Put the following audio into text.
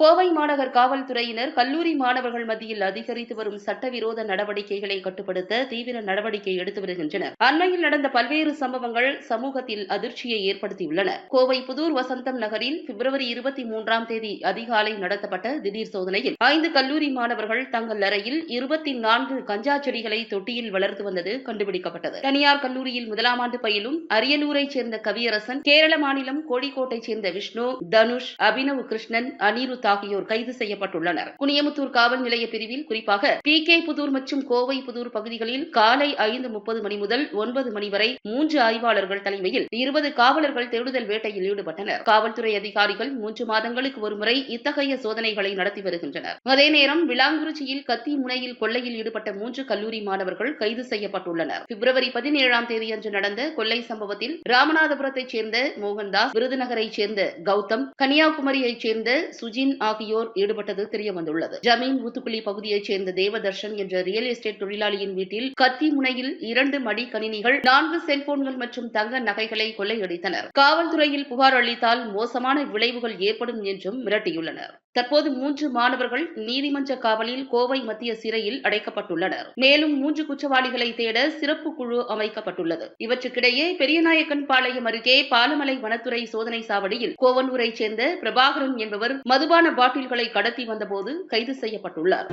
கோவை மாநகர் காவல்துறையினர் கல்லூரி மாணவர்கள் மத்தியில் அதிகரித்து வரும் சட்டவிரோத நடவடிக்கைகளை கட்டுப்படுத்த தீவிர நடவடிக்கை எடுத்து வருகின்றனர். அண்மையில் நடந்த பல்வேறு சம்பவங்கள் சமூகத்தில் அதிர்ச்சியை ஏற்படுத்தியுள்ளன. கோவை புதூர் வசந்தம் நகரில் பிப்ரவரி இருபத்தி மூன்றாம் தேதி அதிகாலை நடத்தப்பட்ட திடீர் சோதனையில் ஐந்து கல்லூரி மாணவர்கள் தங்கள் அறையில் இருபத்தி நான்கு கஞ்சா செடிகளை தொட்டியில் வளர்த்து வந்தது கண்டுபிடிக்கப்பட்டது. தனியார் கல்லூரியில் முதலாம் ஆண்டு பயிலும் அரியலூரைச் சேர்ந்த கவியரசன் கேரள மாநிலம் கோழிக்கோட்டைச் சேர்ந்த விஷ்ணு தனுஷ் அபினவ் கிருஷ்ணன் அனிருத் ஆகியோர் கைது செய்யப்பட்டுள்ளனர். குனியமுத்தூர் காவல் நிலைய பிரிவில் குறிப்பாக பி கே புதூர் மற்றும் கோவை புதூர் பகுதிகளில் காலை ஐந்து முப்பது மணி முதல் ஒன்பது மணி வரை மூன்று ஆய்வாளர்கள் தலைமையில் இருபது காவலர்கள் தேடுதல் வேட்டையில் ஈடுபட்டனர். காவல்துறை அதிகாரிகள் மூன்று மாதங்களுக்கு ஒருமுறை இத்தகைய சோதனைகளை நடத்தி வருகின்றனர். அதே நேரம் விளாங்குறிச்சியில் கத்தி முனையில் கொள்ளையில் ஈடுபட்ட மூன்று கல்லூரி மாணவர்கள் கைது செய்யப்பட்டுள்ளனர். பிப்ரவரி பதினேழாம் தேதியன்று நடந்த கொள்ளை சம்பவத்தில் ராமநாதபுரத்தைச் சேர்ந்த மோகன்தாஸ் விருதுநகரைச் சேர்ந்த கௌதம் கன்னியாகுமரியைச் சேர்ந்த சுஜின் ஆகியோர் ஈடுபட்டது தெரியவந்துள்ளது. ஜமீன் ஊத்துக்குழி பகுதியைச் சேர்ந்த தேவதர்ஷன் என்ற ரியல் எஸ்டேட் தொழிலாளியின் வீட்டில் கத்தி முனையில் இரண்டு மடி கணினிகள் நான்கு செல்போன்கள் மற்றும் தங்க நகைகளை கொள்ளையடித்தனர். காவல்துறையில் புகார் அளித்தால் மோசமான விளைவுகள் ஏற்படும் என்றும் மிரட்டியுள்ளனர். தற்போது மூன்று மாணவர்கள் நீதிமன்ற காவலில் கோவை மத்திய சிறையில் அடைக்கப்பட்டுள்ளனர். மேலும் மூன்று குற்றவாளிகளை தேட சிறப்பு குழு அமைக்கப்பட்டுள்ளது. இவற்றுக்கிடையே பெரியநாயக்கன் பாளையம் அருகே பாலமலை வனத்துறை சோதனை சாவடியில் கோவனூரைச் சேர்ந்த பிரபாகரன் என்பவர் மதுபான பாட்டில்களை கடத்தி வந்தபோது கைது செய்யப்பட்டுள்ளார்.